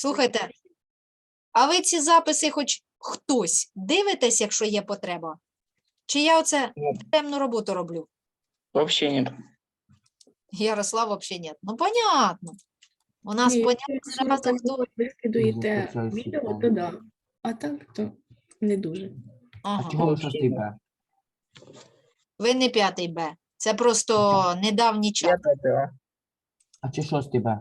Слухайте, а ви ці записи хоч хтось дивитесь, якщо є потреба? Чи я оце Ні. темну роботу роблю? Вообще нет. Ярослав взагалі ні. Ну, понятно. У нас Ні, понятно, якщо ви зразу так хто. ви скидуєте Виключай відео, то да. А так, то не дуже. А Ага. чого ви шостий Б? Ви не п'ятий Б. Це просто недавній час. А чи шостий Б?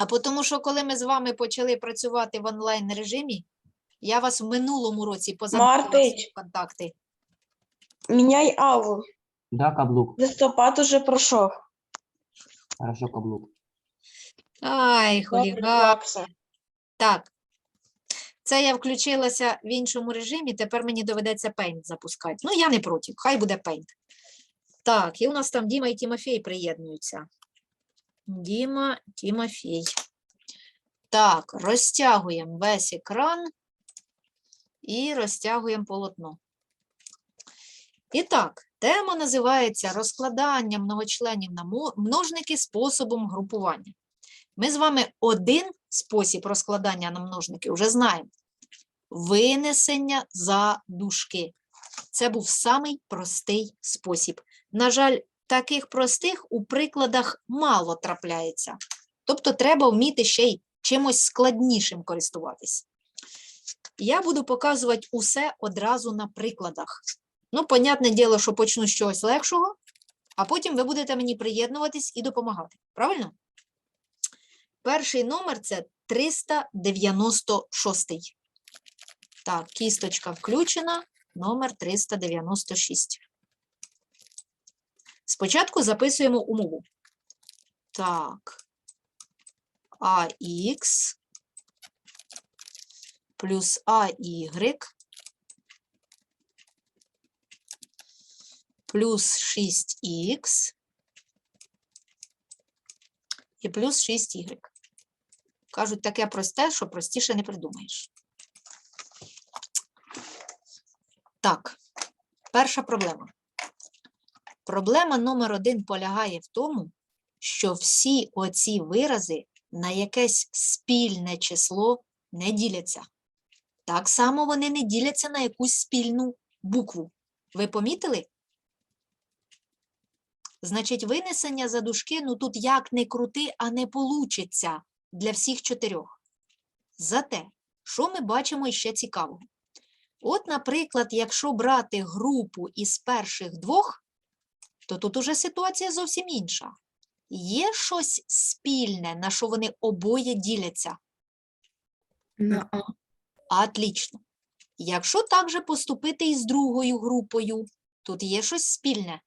А тому, що коли ми з вами почали працювати в онлайн режимі, я вас в минулому році Мартич. всі контакти. Міняй аву. Да, каблук. Листопад уже пройшов. Хорошо, каблук. Ай, хуліган. Так. Це я включилася в іншому режимі, тепер мені доведеться Paint запускати. Ну, я не проти, хай буде Paint. Так, і у нас там Діма і Тімофій приєднуються. Діма, Тімофій. Так, розтягуємо весь екран і розтягуємо полотно. І так, тема називається розкладання многочленів на множники способом групування. Ми з вами один спосіб розкладання на множники вже знаємо. Винесення за дужки. Це був самий простий спосіб. На жаль, таких простих у прикладах мало трапляється. Тобто треба вміти ще й чимось складнішим користуватись. Я буду показувати усе одразу на прикладах. Ну, понятне діло, що почну з чогось легшого, а потім ви будете мені приєднуватись і допомагати. Правильно? Перший номер це 396. Так, кісточка включена, номер 396. Спочатку записуємо умову. Так. АХ плюс АY плюс 6х і плюс 6y. Кажуть, таке просте, що простіше не придумаєш. Так, перша проблема. Проблема номер один полягає в тому, що всі оці вирази на якесь спільне число не діляться. Так само вони не діляться на якусь спільну букву. Ви помітили? Значить, винесення за дужки, ну тут як не крути, а не получиться для всіх чотирьох. Зате, що ми бачимо ще цікавого? От, наприклад, якщо брати групу із перших двох, то тут уже ситуація зовсім інша. Є щось спільне, на що вони обоє діляться. А. Отлично. Якщо так же поступити і з другою групою, тут є щось спільне.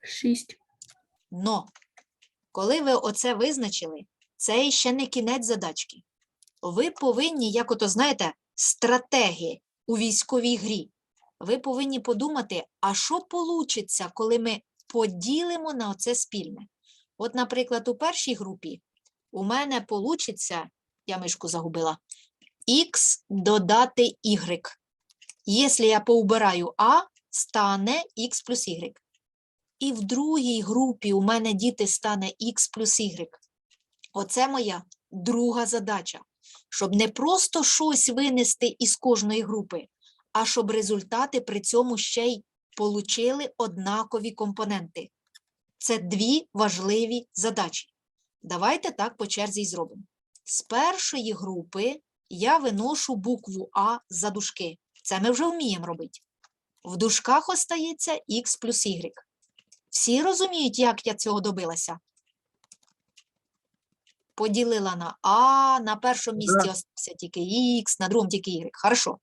6. Но коли ви оце визначили, це ще не кінець задачки. Ви повинні, як ото знаєте, стратегії у військовій грі. Ви повинні подумати, а що получиться, коли ми поділимо на оце спільне. От, наприклад, у першій групі у мене получиться, я мишку загубила, х додати y. Якщо я поубираю а, стане х плюс y. І в другій групі у мене діти стане х плюс y. Оце моя друга задача. Щоб не просто щось винести із кожної групи, а щоб результати при цьому ще й получили однакові компоненти. Це дві важливі задачі. Давайте так по черзі й зробимо. З першої групи я виношу букву А за дужки. Це ми вже вміємо робити. В дужках остається х плюс y. Всі розуміють, як я цього добилася? Поділила на А, на першому місці остався тільки Х, на другому тільки Y. Хорошо.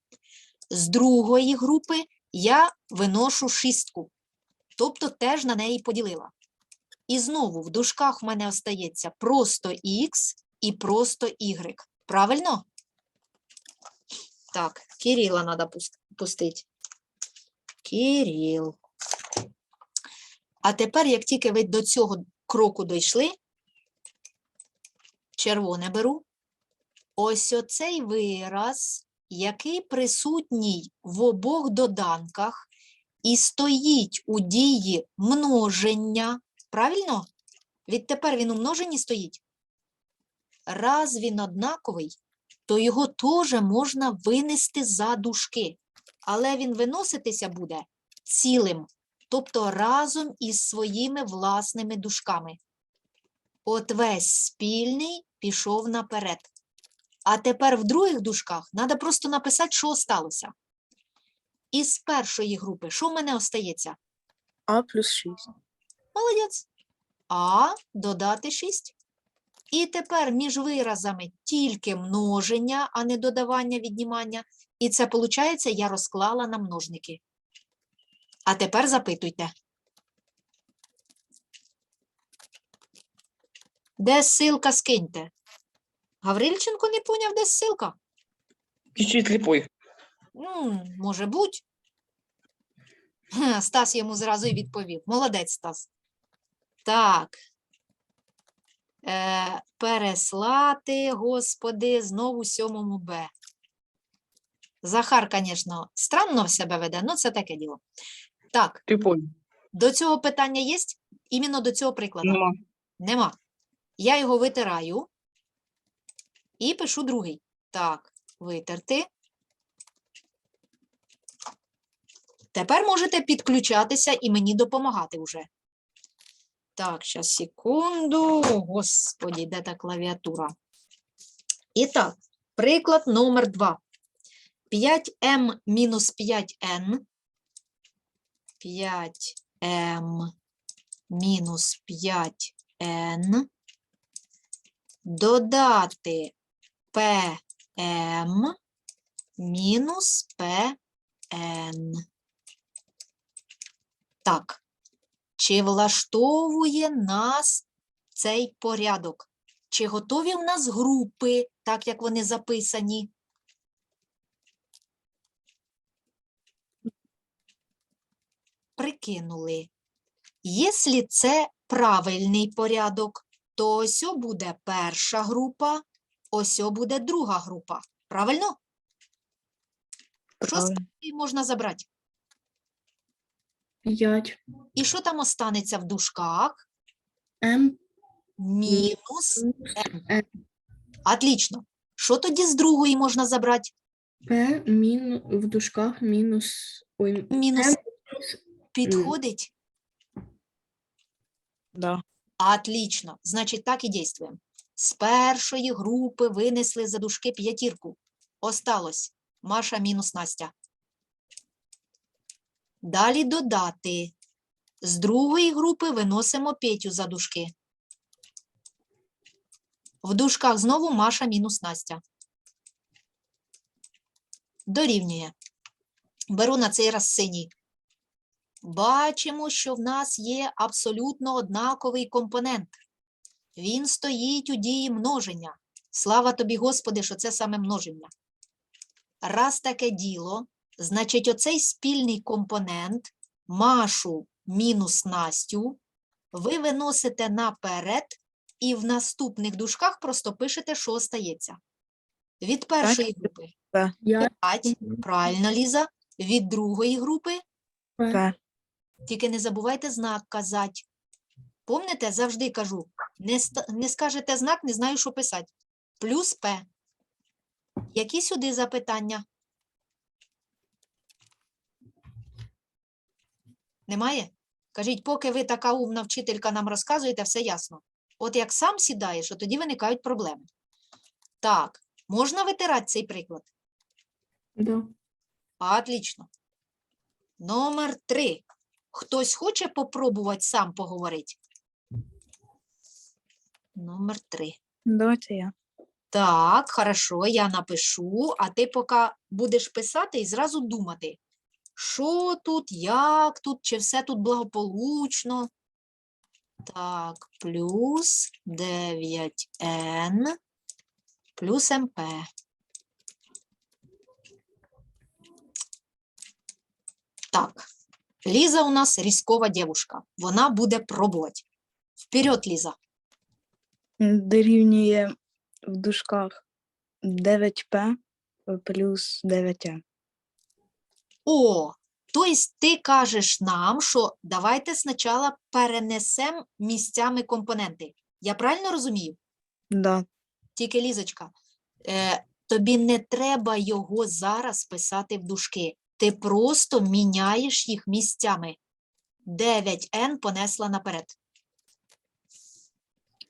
З другої групи я виношу шістку, тобто теж на неї поділила. І знову в дужках в мене остається просто Х і просто Y. Правильно? Так, Кирила треба пустити. Кирил. А тепер, як тільки ви до цього кроку дійшли, червоне беру, ось оцей вираз, який присутній в обох доданках і стоїть у дії множення, правильно? Відтепер він у множенні стоїть? Раз він однаковий, то його теж можна винести за дужки, але він виноситися буде цілим, тобто разом із своїми власними дужками. От весь спільний пішов наперед. А тепер в других дужках треба просто написати, що осталося. Із першої групи, що в мене остається? А плюс 6. Молодець. А додати 6. І тепер між виразами тільки множення, а не додавання, віднімання. І це, виходить, я розклала на множники. А тепер запитуйте. Де ссилка скиньте? Гаврильченко не поняв, де ссилка? Чуть-чуть сліпой. Ну, може буть. Ге, Стас йому зразу і відповів. Молодець, Стас. Так. Е, переслати, господи, знову сьомому Б. Захар, звісно, странно в себе веде, ну це таке діло. Так, Сліпой. до цього питання є? Іменно до цього прикладу? Нема. Нема. Я його витираю і пишу другий. Так, витерти. Тепер можете підключатися і мені допомагати вже. Так, зараз секунду. Господі, де та клавіатура? І так, приклад номер 2. 5m мінус 5n. 5m мінус 5n. Додати pm мінус pn. Так. Чи влаштовує нас цей порядок? Чи готові в нас групи, так як вони записані? Прикинули. Якщо це правильний порядок, то ось буде перша група, ось буде друга група. Правильно? Що з Правильно. можна забрати? 5. І що там останеться в дужках? М Мінус. Н. Отлично. Що тоді з другої можна забрати? П мінус в дужках мінус. Ой, Мінус М підходить? Да. Отлично. Значить, так і дійствуємо. З першої групи винесли за дужки п'ятірку. Осталось Маша мінус Настя. Далі додати. З другої групи виносимо Петю за дужки. В дужках знову Маша мінус Настя. Дорівнює. Беру на цей раз синій. Бачимо, що в нас є абсолютно однаковий компонент. Він стоїть у дії множення. Слава тобі, Господи, що це саме множення. Раз таке діло, значить, оцей спільний компонент Машу мінус Настю ви виносите наперед і в наступних дужках просто пишете, що остається. Від першої групи 5 5, правильно, Ліза. Від другої групи. П. тільки не забувайте знак казати. Помните, завжди кажу, не, не скажете знак, не знаю, що писати. Плюс П. Які сюди запитання? Немає? Кажіть, поки ви така умна вчителька нам розказуєте, все ясно. От як сам сідаєш, то тоді виникають проблеми. Так, можна витирати цей приклад? Да. Отлично. Номер три. Хтось хоче попробувати сам поговорити? Номер три. Давайте я. Так, хорошо, я напишу, а ти поки будеш писати і зразу думати, що тут, як тут, чи все тут благополучно. Так, плюс 9n плюс МП. Так, Ліза у нас різкова дівушка. Вона буде пробувати. Вперед, Ліза. Дорівнює в дужках 9П плюс 9Е. О, тобто ти кажеш нам, що давайте спочатку перенесемо місцями компоненти. Я правильно розумію? Да. Тільки Лізочка, е, тобі не треба його зараз писати в дужки. Ти просто міняєш їх місцями. 9n понесла наперед.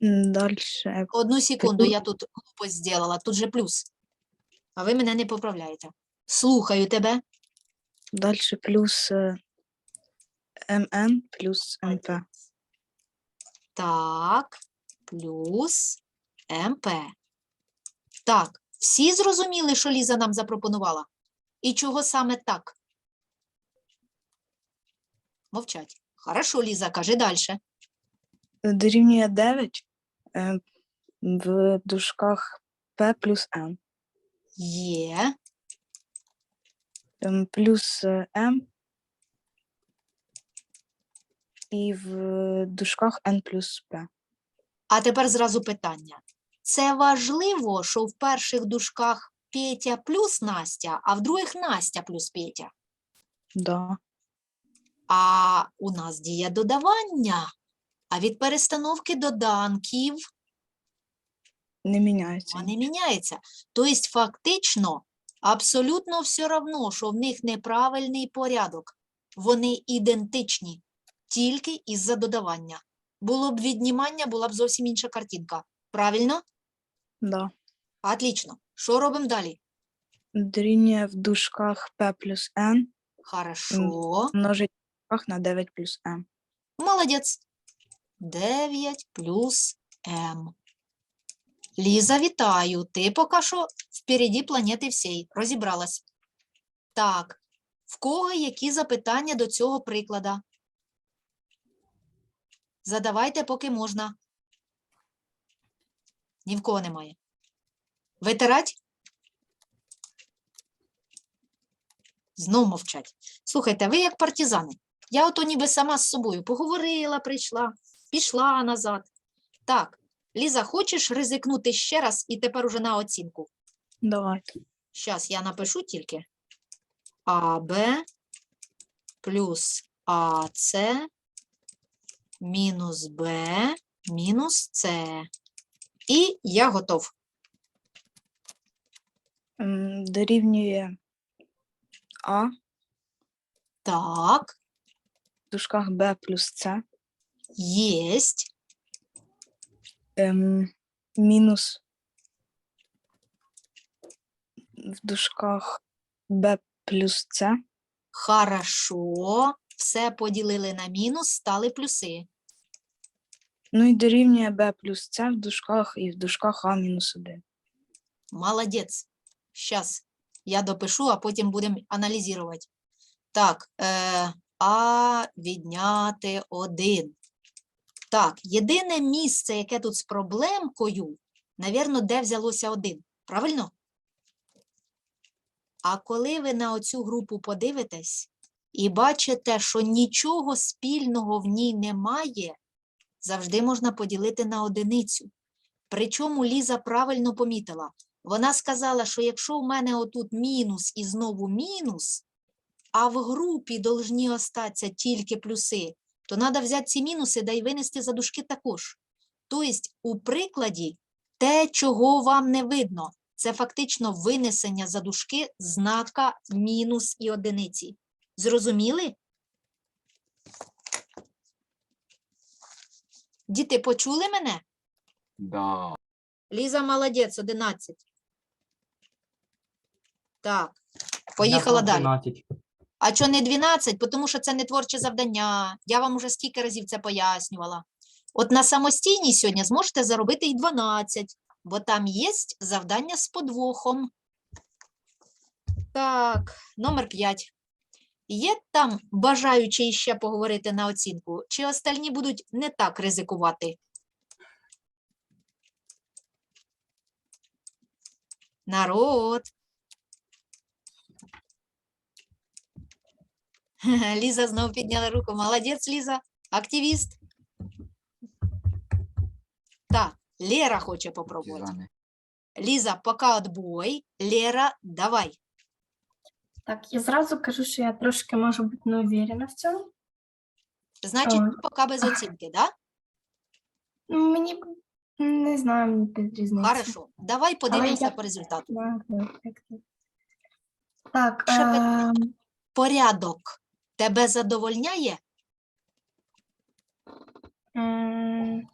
Далі Одну секунду, я тут глупость зробила, тут же плюс. А ви мене не поправляєте. Слухаю тебе. далі плюс е, МН плюс МП. Так, плюс МП. Так, всі зрозуміли, що Ліза нам запропонувала? І чого саме так? Мовчать. Хорошо, Ліза, кажи далі. Дорівнює 9 е, в дужках П плюс М. Є. Плюс е, М і в дужках N плюс П. А тепер зразу питання. Це важливо, що в перших дужках Петя плюс Настя, а в других Настя плюс Петя. Да. А у нас діє додавання. А від перестановки доданків Не міняється. Вони міняються. Тобто, фактично, абсолютно все одно, що в них неправильний порядок. Вони ідентичні, тільки із-за додавання. Було б віднімання, була б зовсім інша картинка. Правильно? Да. Отлично. Що робимо далі? Дорівнює в дужках П плюс N Хорошо. множить в дужках на 9 плюс М. Молодець. 9 плюс М. Ліза, вітаю. Ти поки що впереді планети всій. Розібралась. Так. В кого які запитання до цього приклада? Задавайте, поки можна. Ні в кого немає. Витирать? Знов мовчать. Слухайте, ви як партизани. Я ото ніби сама з собою поговорила, прийшла, пішла назад. Так, Ліза, хочеш ризикнути ще раз і тепер уже на оцінку? Давайте. Зараз я напишу тільки АБ плюс АС мінус Б мінус С. І я готов. Дорівнює А Так. в дужках Б плюс С єсть. ем, мінус в дужках Б плюс С Хорошо. Все поділили на мінус, стали плюси. Ну і дорівнює Б плюс С в дужках і в дужках А мінус 1. Молодець. Зараз я допишу, а потім будемо аналізувати. Так, е, А відняти 1. Так, єдине місце, яке тут з проблемкою, навірно, де взялося 1. Правильно? А коли ви на оцю групу подивитесь і бачите, що нічого спільного в ній немає, завжди можна поділити на одиницю. Причому Ліза правильно помітила. Вона сказала, що якщо в мене отут мінус і знову мінус, а в групі должні остатися тільки плюси, то треба взяти ці мінуси да й винести за дужки також. Тобто, у прикладі те, чого вам не видно, це фактично винесення за дужки знака мінус і одиниці. Зрозуміли? Діти, почули мене? Да. Ліза молодець, 11. Так, поїхала далі. 12. А чого не 12? Тому що це не творче завдання. Я вам уже скільки разів це пояснювала. От на самостійній сьогодні зможете заробити і 12, бо там є завдання з подвохом. Так, номер 5. Є там бажаючі ще поговорити на оцінку, чи остальні будуть не так ризикувати? Народ. Ліза знову підняла руку. Молодець, Ліза, активіст. Так, Лера хоче попробувати. Ліза, поки отбой. Лера, давай. Так, я зразу кажу, що я трошки можу бути не уверена в цьому. Значить, Ой. поки без оцінки, да? Ну, Мені б Не знаю, мені без різниці. Хорошо, давай подивимося я- по результату. Да, да, так, так. Так, Ще ем, Порядок тебе задовольняє? м,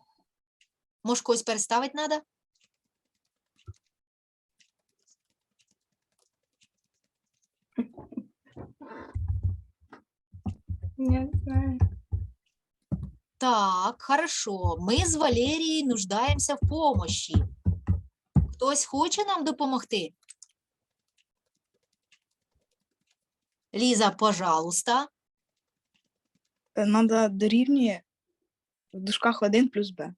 Може, когось переставити треба? не знаю. Так, хорошо. Ми з Валерією нуждаємося в помощі. Хтось хоче нам допомогти? Ліза, пожалуйста. Надо дорівнює в дужках 1 плюс b.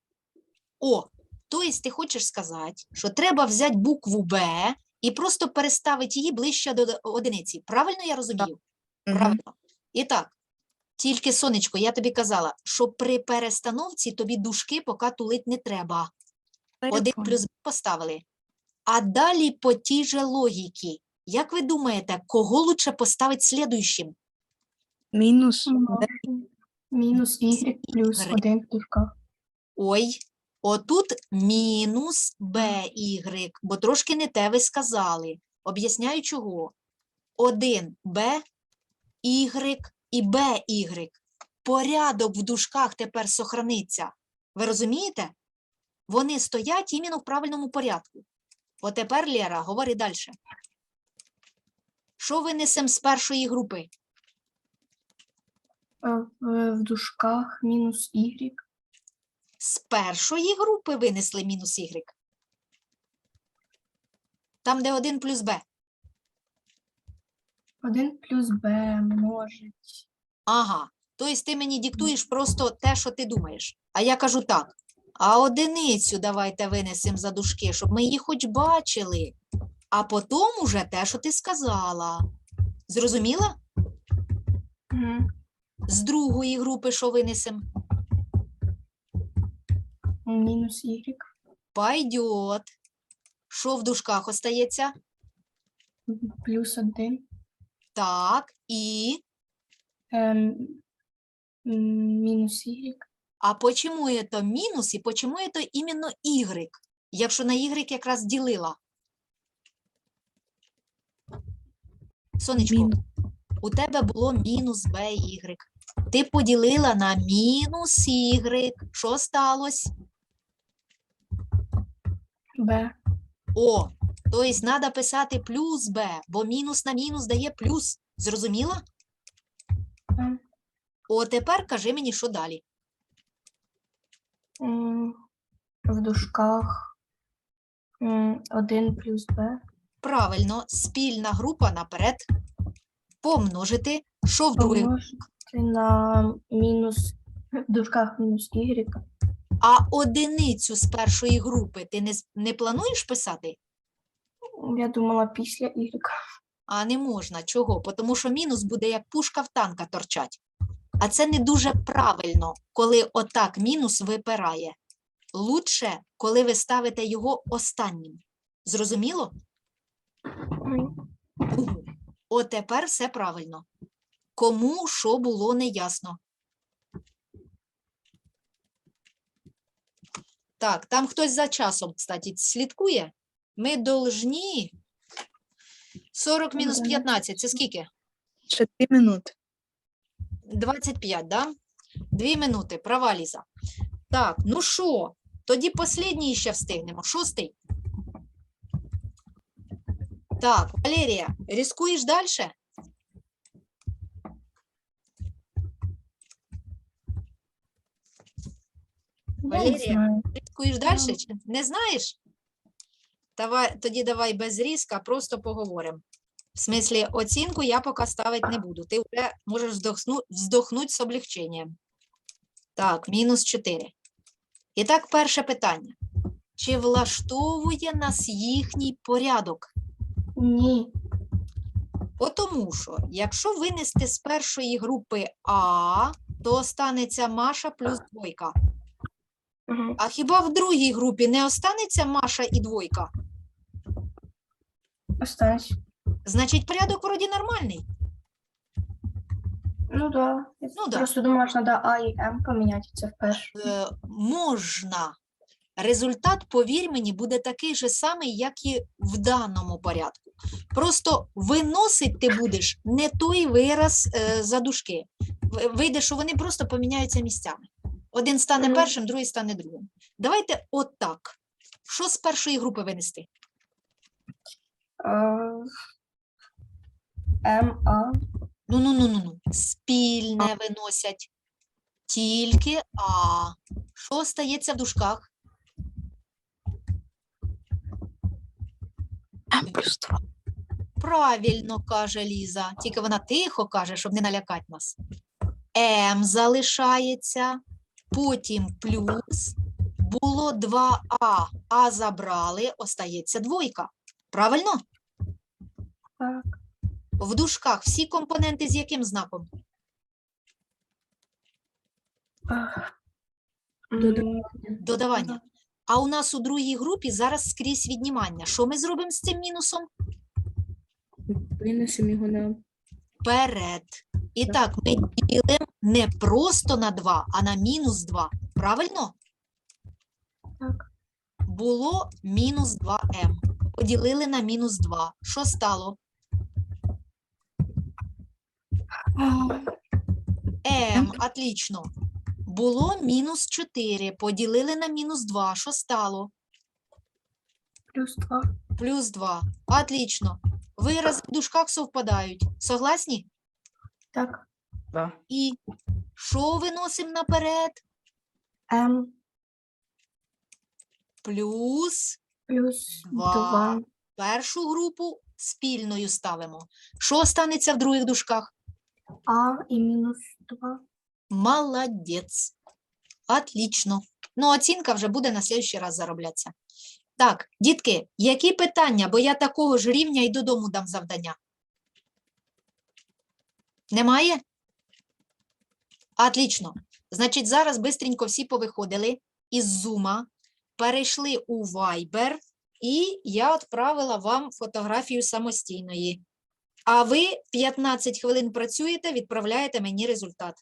О, тобто ти хочеш сказати, що треба взяти букву Б і просто переставити її ближче до одиниці. Правильно я розумію? Мгм. Правильно. І так, тільки, сонечко, я тобі казала, що при перестановці тобі дужки поки тулить не треба. Один плюс Б поставили. А далі по тій же логіки. Як ви думаєте, кого лучше поставити слідуючим? Мінус Ну, Мінус y плюс Y. 1 в дужках. Ой, отут мінус BY, бо трошки не те ви сказали. Об'ясняю чого. 1 B, Y і BY. Порядок в дужках тепер сохраниться. Ви розумієте? Вони стоять іменно в правильному порядку. От тепер, Лера, говори далі. Що винесемо з першої групи? Е, В, дужках мінус y. З першої групи винесли мінус y. Там, де 1 плюс b. 1 плюс b множить. Ага. Тобто ти мені диктуєш просто те, що ти думаєш. А я кажу так. А одиницю давайте винесемо за дужки, щоб ми її хоч бачили. А потім уже те, що ти сказала. Зрозуміла? Мгм. З другої групи що винесемо? Мінус y. Пойдет. Що в дужках остається? Плюс 1. Так, і. Ем, м, мінус y. А почему это мінус і почему это іменно y? Якщо на y якраз ділила. Сонечко, Мінус. у тебе було мінус by. Ти поділила на мінус y. Що сталося? b. О, тобто треба писати плюс b, бо мінус на мінус дає плюс. Зрозуміла? Так. О, тепер кажи мені, що далі. В дужках 1 плюс b. Правильно, спільна група наперед. Помножити. Що в другій Помножити на мінус в дужках мінус y. А одиницю з першої групи ти не, не плануєш писати? Я думала після y. А не можна. Чого? Тому що мінус буде як пушка в танка торчать. А це не дуже правильно, коли отак мінус випирає. Лучше, коли ви ставите його останнім. Зрозуміло? М, Угу. От тепер все правильно. Кому що було неясно. Так, там хтось за часом, кстати, слідкує. Ми должні 40 мінус Ага. 15. Це скільки? ще 3 минути. 25, да? Дві минути, права Ліза. Так, ну що? Тоді послідній ще встигнемо. Шостий. Так, Валерія, рискуєш далі? Валерія, знаю. Далі? Ну. Чи не знаєш? Давай, тоді давай без різка, просто поговоримо. В смислі, оцінку я поки ставити не буду. Ти вже можеш вздохну, вздохнути з облегченням. Так, мінус 4. І так, перше питання. Чи влаштовує нас їхній порядок? Ні. Бо Тому що, якщо винести з першої групи А, то останеться Маша плюс двойка. А хіба в другій групі не останеться Маша і двойка? Останься. Значить, порядок вроді нормальний. Ну да. Я Ну да. Просто думала, що треба А і М поміняти це вперше. Е, можна. результат, повір мені, буде такий же самий, як і в даному порядку. Просто виносить ти будеш не той вираз е, за дужки. Вийде, що вони просто поміняються місцями. Один стане першим, другий стане другим. Давайте отак. Що з першої групи винести? Е, М, А, Ну, ну, ну, ну, ну. Спільне виносять. Тільки А. Що стається в дужках? М плюс 2. Правильно каже Ліза. Тільки вона тихо каже, щоб не налякати нас. М залишається, потім плюс. Було 2А, А забрали, остається двойка. Правильно? так. В дужках всі компоненти з яким знаком? Додавання. Додавання. А у нас у другій групі зараз скрізь віднімання. Що ми зробимо з цим мінусом? Винесемо його на Вперед. І так, ми ділимо не просто на 2, а на мінус 2. Правильно? Так. Було мінус 2m. Поділили на мінус 2. Що стало? m, отлично. Було мінус 4. Поділили на мінус 2. Що стало? Плюс 2. Плюс 2. Отлично. Вирази в дужках совпадають. Согласні? Так. Да. І що виносимо наперед? М Плюс плюс Два. 2. першу групу спільною ставимо. Що станеться в других дужках? А і мінус 2. Молодець. Отлично. Ну, оцінка вже буде на слідчий раз зароблятися. Так, дітки, які питання? Бо я такого ж рівня і додому дам завдання. Немає? Отлично. Значить, зараз бистренько всі повиходили із зума, перейшли у Viber, і я відправила вам фотографію самостійної. А ви 15 хвилин працюєте, відправляєте мені результат.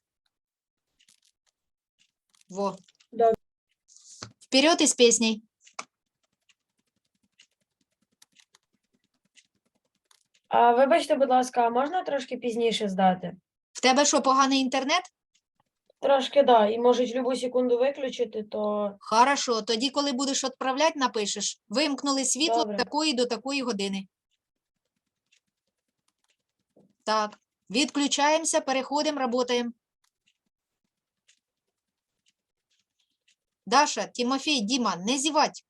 Во. Добре. Вперед із пісней. А, вибачте, будь ласка, а можна трошки пізніше здати? В тебе що, поганий інтернет? Трошки, да. І можуть любу секунду виключити, то Хорошо, тоді, коли будеш відправляти, напишеш. Вимкнули світло Добре. з такої до такої години. Так, відключаємося, переходимо, працюємо. Даша, Тимофій, Діма, не зівать.